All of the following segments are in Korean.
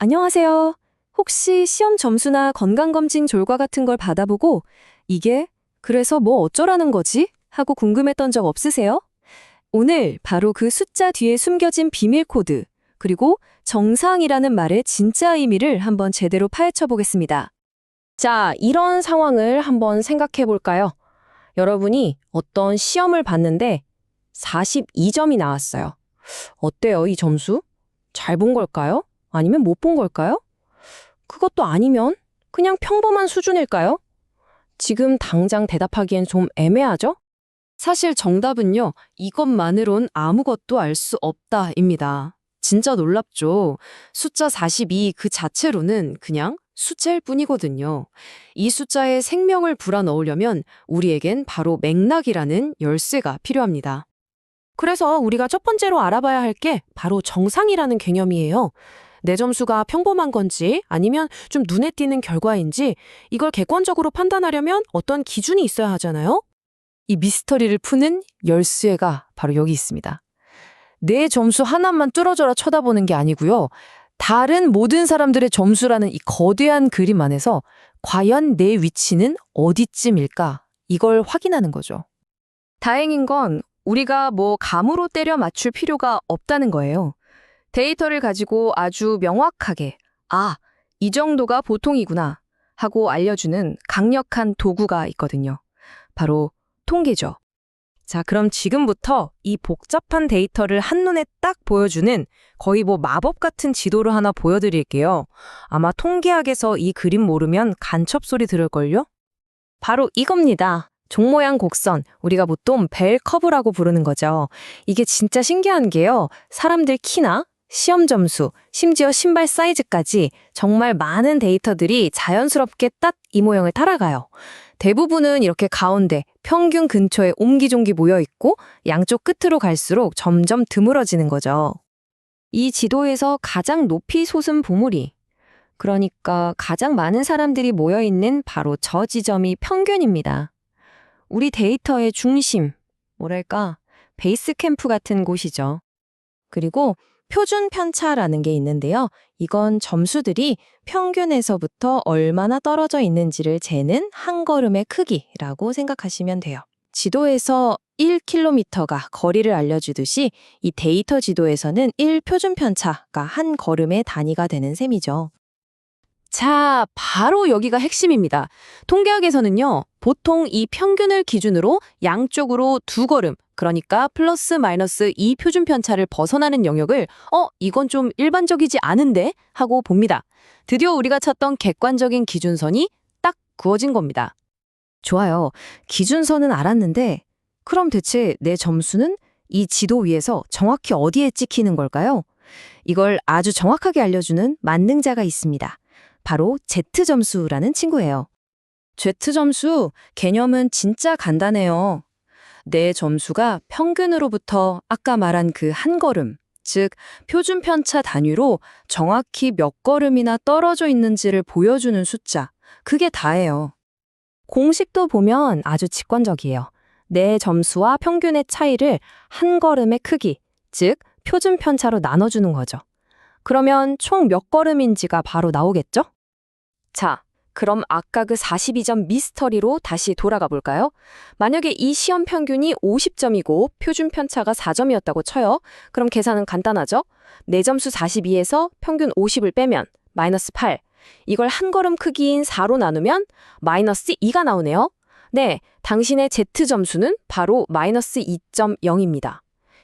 안녕하세요. 혹시 시험 점수나 건강검진 결과 같은 걸 받아보고 이게 그래서 뭐 어쩌라는 거지? 하고 궁금했던 적 없으세요? 오늘 바로 그 숫자 뒤에 숨겨진 비밀 코드, 그리고 정상이라는 말의 진짜 의미를 한번 제대로 파헤쳐 보겠습니다. 자, 이런 상황을 한번 생각해 볼까요? 여러분이 어떤 시험을 봤는데 42점이 나왔어요. 어때요, 이 점수? 잘 본 걸까요? 아니면 못 본 걸까요? 그것도 아니면 그냥 평범한 수준일까요? 지금 당장 대답하기엔 좀 애매하죠? 사실 정답은요, 이것만으론 아무것도 알 수 없다입니다. 진짜 놀랍죠? 숫자 42 그 자체로는 그냥 숫자일 뿐이거든요. 이 숫자에 생명을 불어넣으려면 우리에겐 바로 맥락이라는 열쇠가 필요합니다. 그래서 우리가 첫 번째로 알아봐야 할 게 바로 정상이라는 개념이에요. 내 점수가 평범한 건지 아니면 좀 눈에 띄는 결과인지 이걸 객관적으로 판단하려면 어떤 기준이 있어야 하잖아요? 이 미스터리를 푸는 열쇠가 바로 여기 있습니다. 내 점수 하나만 뚫어져라 쳐다보는 게 아니고요. 다른 모든 사람들의 점수라는 이 거대한 그림 안에서 과연 내 위치는 어디쯤일까? 이걸 확인하는 거죠. 다행인 건 우리가 뭐 감으로 때려 맞출 필요가 없다는 거예요. 데이터를 가지고 아주 명확하게, 아, 이 정도가 보통이구나 하고 알려주는 강력한 도구가 있거든요. 바로 통계죠. 자, 그럼 지금부터 이 복잡한 데이터를 한눈에 딱 보여주는 거의 뭐 마법 같은 지도를 하나 보여드릴게요. 아마 통계학에서 이 그림 모르면 간첩 소리 들을걸요? 바로 이겁니다. 종 모양 곡선, 우리가 보통 벨 커브라고 부르는 거죠. 이게 진짜 신기한 게요. 사람들 키나 시험 점수, 심지어 신발 사이즈까지 정말 많은 데이터들이 자연스럽게 딱 이 모형을 따라가요. 대부분은 이렇게 가운데 평균 근처에 옹기종기 모여 있고 양쪽 끝으로 갈수록 점점 드물어지는 거죠. 이 지도에서 가장 높이 솟은 보물이 그러니까 가장 많은 사람들이 모여 있는 바로 저 지점이 평균입니다. 우리 데이터의 중심, 뭐랄까, 베이스 캠프 같은 곳이죠. 그리고 표준 편차라는 게 있는데요. 이건 점수들이 평균에서부터 얼마나 떨어져 있는지를 재는 한 걸음의 크기라고 생각하시면 돼요. 지도에서 1km가 거리를 알려주듯이 이 데이터 지도에서는 1 표준 편차가 한 걸음의 단위가 되는 셈이죠. 자, 바로 여기가 핵심입니다. 통계학에서는요, 보통 이 평균을 기준으로 양쪽으로 두 걸음, 그러니까 플러스 마이너스 이 표준 편차를 벗어나는 영역을 어, 이건 좀 일반적이지 않은데 하고 봅니다. 드디어 우리가 찾던 객관적인 기준선이 딱 구워진 겁니다. 좋아요. 기준선은 알았는데 그럼 대체 내 점수는 이 지도 위에서 정확히 어디에 찍히는 걸까요? 이걸 아주 정확하게 알려주는 만능자가 있습니다. 바로 Z점수라는 친구예요. Z점수 개념은 진짜 간단해요. 내 점수가 평균으로부터 아까 말한 그 한 걸음, 즉 표준 편차 단위로 정확히 몇 걸음이나 떨어져 있는지를 보여주는 숫자. 그게 다예요. 공식도 보면 아주 직관적이에요. 내 점수와 평균의 차이를 한 걸음의 크기, 즉 표준 편차로 나눠주는 거죠. 그러면 총 몇 걸음인지가 바로 나오겠죠? 자, 그럼 아까 그 42점 미스터리로 다시 돌아가 볼까요? 만약에 이 시험 평균이 50점이고 표준 편차가 4점이었다고 쳐요. 그럼 계산은 간단하죠? 내 점수 42에서 평균 50을 빼면 마이너스 8. 이걸 한 걸음 크기인 4로 나누면 마이너스 2가 나오네요. 네, 당신의 Z 점수는 바로 마이너스 2.0입니다.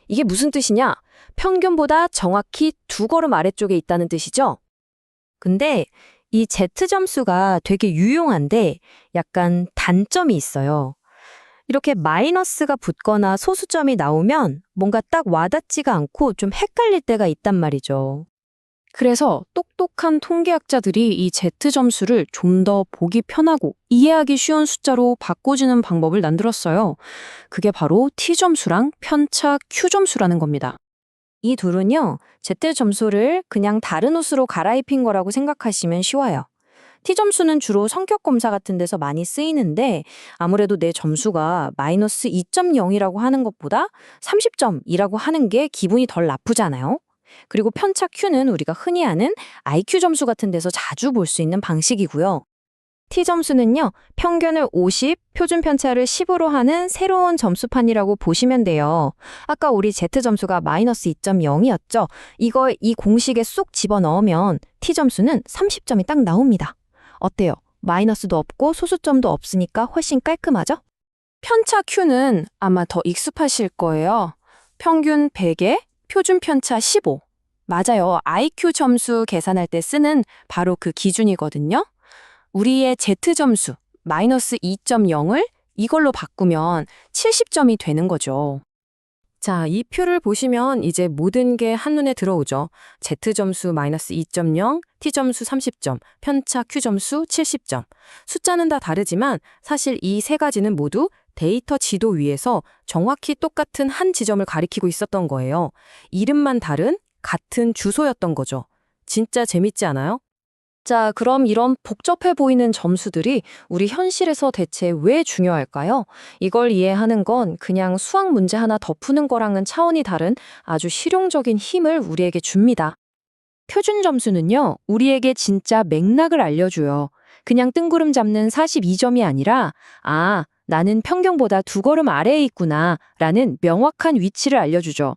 이게 무슨 뜻이냐? 평균보다 정확히 두 걸음 아래쪽에 있다는 뜻이죠? 근데 이 Z 점수가 되게 유용한데 약간 단점이 있어요. 이렇게 마이너스가 붙거나 소수점이 나오면 뭔가 딱 와닿지가 않고 좀 헷갈릴 때가 있단 말이죠. 그래서 똑똑한 통계학자들이 이 Z 점수를 좀 더 보기 편하고 이해하기 쉬운 숫자로 바꿔주는 방법을 만들었어요. 그게 바로 T 점수랑 편차 Q 점수라는 겁니다. 이 둘은요, Z 점수를 그냥 다른 옷으로 갈아입힌 거라고 생각하시면 쉬워요. T점수는 주로 성격 검사 같은 데서 많이 쓰이는데 아무래도 내 점수가 마이너스 2.0이라고 하는 것보다 30점이라고 하는 게 기분이 덜 나쁘잖아요. 그리고 편차 Q는 우리가 흔히 아는 IQ 점수 같은 데서 자주 볼 수 있는 방식이고요. T점수는요, 평균을 50, 표준 편차를 10으로 하는 새로운 점수판이라고 보시면 돼요. 아까 우리 Z점수가 마이너스 2.0이었죠? 이거 이 공식에 쏙 집어넣으면 T점수는 30점이 딱 나옵니다. 어때요? 마이너스도 없고 소수점도 없으니까 훨씬 깔끔하죠? 편차 Q는 아마 더 익숙하실 거예요. 평균 100에 표준 편차 15. 맞아요. IQ 점수 계산할 때 쓰는 바로 그 기준이거든요. 우리의 Z 점수 마이너스 2.0을 이걸로 바꾸면 70점이 되는 거죠. 자, 이 표를 보시면 이제 모든 게 한눈에 들어오죠. Z 점수 마이너스 2.0, T 점수 30점, 편차 Q 점수 70점. 숫자는 다 다르지만 사실 이 세 가지는 모두 데이터 지도 위에서 정확히 똑같은 한 지점을 가리키고 있었던 거예요. 이름만 다른 같은 주소였던 거죠. 진짜 재밌지 않아요? 자, 그럼 이런 복잡해 보이는 점수들이 우리 현실에서 대체 왜 중요할까요? 이걸 이해하는 건 그냥 수학 문제 하나 더 푸는 거랑은 차원이 다른 아주 실용적인 힘을 우리에게 줍니다. 표준 점수는요, 우리에게 진짜 맥락을 알려줘요. 그냥 뜬구름 잡는 42점이 아니라, 아, 나는 평균보다 두 걸음 아래에 있구나, 라는 명확한 위치를 알려주죠.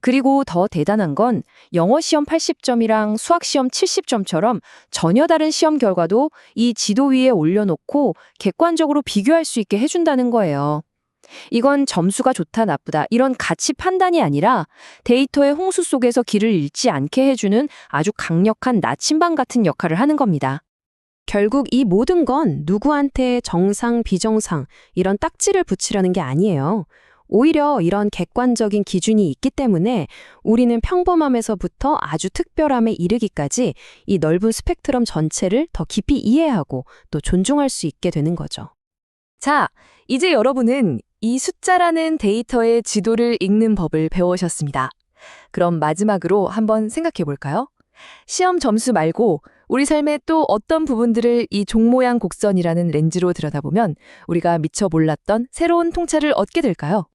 그리고 더 대단한 건 영어 시험 80점이랑 수학 시험 70점처럼 전혀 다른 시험 결과도 이 지도 위에 올려놓고 객관적으로 비교할 수 있게 해준다는 거예요. 이건 점수가 좋다 나쁘다 이런 가치 판단이 아니라 데이터의 홍수 속에서 길을 잃지 않게 해주는 아주 강력한 나침반 같은 역할을 하는 겁니다. 결국 이 모든 건 누구한테 정상, 비정상 이런 딱지를 붙이려는 게 아니에요. 오히려 이런 객관적인 기준이 있기 때문에 우리는 평범함에서부터 아주 특별함에 이르기까지 이 넓은 스펙트럼 전체를 더 깊이 이해하고 또 존중할 수 있게 되는 거죠. 자, 이제 여러분은 이 숫자라는 데이터의 지도를 읽는 법을 배우셨습니다. 그럼 마지막으로 한번 생각해 볼까요? 시험 점수 말고 우리 삶의 또 어떤 부분들을 이 종모양 곡선이라는 렌즈로 들여다보면 우리가 미처 몰랐던 새로운 통찰을 얻게 될까요?